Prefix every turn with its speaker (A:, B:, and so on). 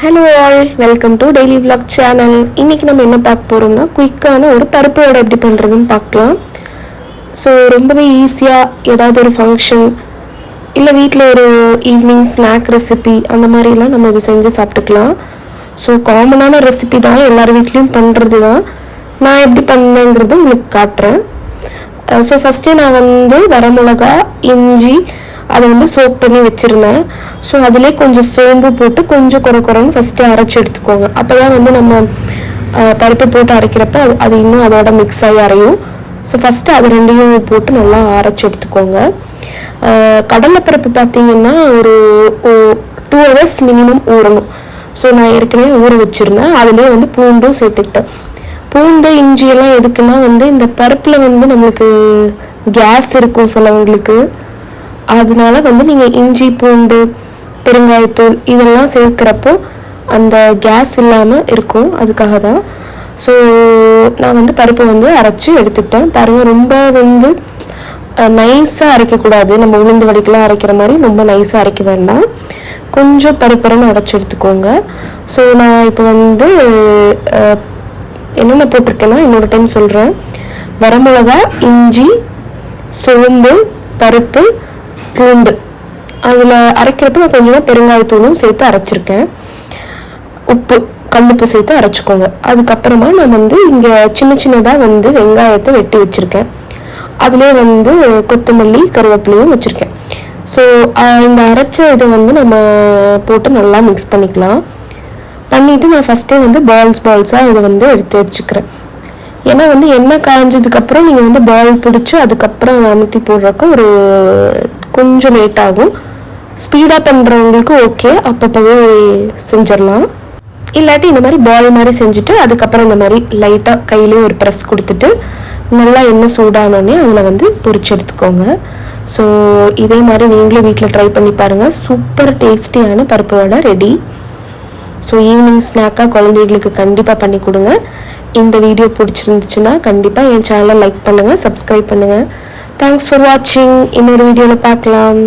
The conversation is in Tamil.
A: Hello all welcome to daily vlog channel இன்றைக்கி நம்ம என்ன பார்க்க போகிறோம்னா குயிக்கான ஒரு பருப்பு வடை எப்படி பண்ணுறதுன்னு பார்க்கலாம். ஸோ ரொம்பவே ஈஸியாக ஏதாவது ஒரு ஃபங்க்ஷன் இல்லை வீட்டில் ஒரு ஈவினிங் ஸ்நாக் ரெசிபி அந்த மாதிரிலாம் நம்ம இதை செஞ்சு சாப்பிட்டுக்கலாம். ஸோ காமனான ரெசிபி தான் எல்லார் வீட்லேயும் பண்ணுறது தான். நான் எப்படி பண்ணேங்கிறது உங்களுக்கு காட்டுறேன். Uh, ஸோ ஃபஸ்ட்டே நான் வந்து வரமிளகா இஞ்சி அதை வந்து சோப் பண்ணி வச்சுருந்தேன். ஸோ அதிலே கொஞ்சம் சோம்பு போட்டு கொஞ்சம் குறை குறைன்னு ஃபஸ்ட்டு அரைச்சி எடுத்துக்கோங்க. அப்போ தான் வந்து நம்ம பருப்பு போட்டு அரைக்கிறப்ப அது அது இன்னும் அதோட மிக்ஸ் ஆகி அரையும். ஸோ ஃபஸ்ட்டு அது ரெண்டையும் போட்டு நல்லா அரைச்சி எடுத்துக்கோங்க. கடலை கடலைப்பருப்பு பார்த்தீங்கன்னா ஒரு டூ ஹவர்ஸ் மினிமம் ஊறணும். ஸோ நான் ஏற்கனவே ஊற வச்சுருந்தேன். அதுலேயே வந்து பூண்டும் சேர்த்துக்கிட்டேன். பூண்டு இஞ்சியெல்லாம் எதுக்குன்னா வந்து இந்த பருப்பில் வந்து நம்மளுக்கு கேஸ் இருக்கும் சிலவங்களுக்கு. அதனால வந்து நீங்கள் இஞ்சி பூண்டு பெருங்காயத்தூள் இதெல்லாம் சேர்க்குறப்போ அந்த கேஸ் இல்லாமல் இருக்கும். அதுக்காக தான். ஸோ நான் வந்து பருப்பை வந்து அரைச்சி எடுத்துக்கிட்டேன். பாருங்கள் ரொம்ப வந்து நைஸாக அரைக்கக்கூடாது. நம்ம உளுந்து வடிக்கலாம் அரைக்கிற மாதிரி ரொம்ப நைஸாக அரைக்க வேண்டாம். கொஞ்சம் பருப்பரன்னு அரைச்சி எடுத்துக்கோங்க. ஸோ நான் இப்போ வந்து என்னென்ன போட்டிருக்கேன்னா இன்னொரு டைம் சொல்கிறேன் வரமிளகா இஞ்சி சோம்பு பருப்பு பூண்டு. அதில் அரைக்கிறப்ப நான் கொஞ்சமாக பெருங்காயத்தூளும் சேர்த்து அரைச்சிருக்கேன். உப்பு கல்லுப்பு சேர்த்து அரைச்சிக்கோங்க. அதுக்கப்புறமா நான் வந்து இங்கே சின்ன சின்னதாக வந்து வெங்காயத்தை வெட்டி வச்சுருக்கேன். அதிலே வந்து கொத்தமல்லி கருவேப்பிலையும் வச்சுருக்கேன். ஸோ இந்த அரைச்ச இதை வந்து நம்ம போட்டு நல்லா மிக்ஸ் பண்ணிக்கலாம். பண்ணிவிட்டு நான் ஃபஸ்ட்டே வந்து பால்ஸ் பால்ஸாக இதை வந்து எடுத்து வச்சுக்கிறேன். ஏன்னா வந்து எண்ணெய் காய்ஞ்சதுக்கப்புறம் நீங்கள் வந்து பால் பிடிச்சி அதுக்கப்புறம் அமுத்தி போடுறக்கு ஒரு கொஞ்சம் லேட் ஆகும். ஸ்பீடாக பண்ணுறவங்களுக்கு ஓகே அப்பப்போவே செஞ்சிடலாம். இல்லாட்டி இந்த மாதிரி பால் மாதிரி செஞ்சுட்டு அதுக்கப்புறம் இந்த மாதிரி லைட்டாக கையிலே ஒரு ப்ரெஸ் கொடுத்துட்டு நல்லா எண்ணெய் சூடானோடனே அதில் வந்து பொரிச்சு எடுத்துக்கோங்க. ஸோ இதே மாதிரி நீங்களும் வீட்டில் ட்ரை பண்ணி பாருங்கள் சூப்பர் டேஸ்டியான பருப்பு வடை ரெடி ஸோ ஈவினிங் ஸ்நாக்காக குழந்தைகளுக்கு கண்டிப்பாக பண்ணி கொடுங்க. இந்த வீடியோ பிடிச்சிருந்துச்சுன்னா கண்டிப்பாக என் சேனலை லைக் பண்ணுங்கள் சப்ஸ்கிரைப் பண்ணுங்கள் தேங்க்ஸ் ஃபார் வாட்சிங் இன்னொரு வீடியோவில் பார்க்கலாம்.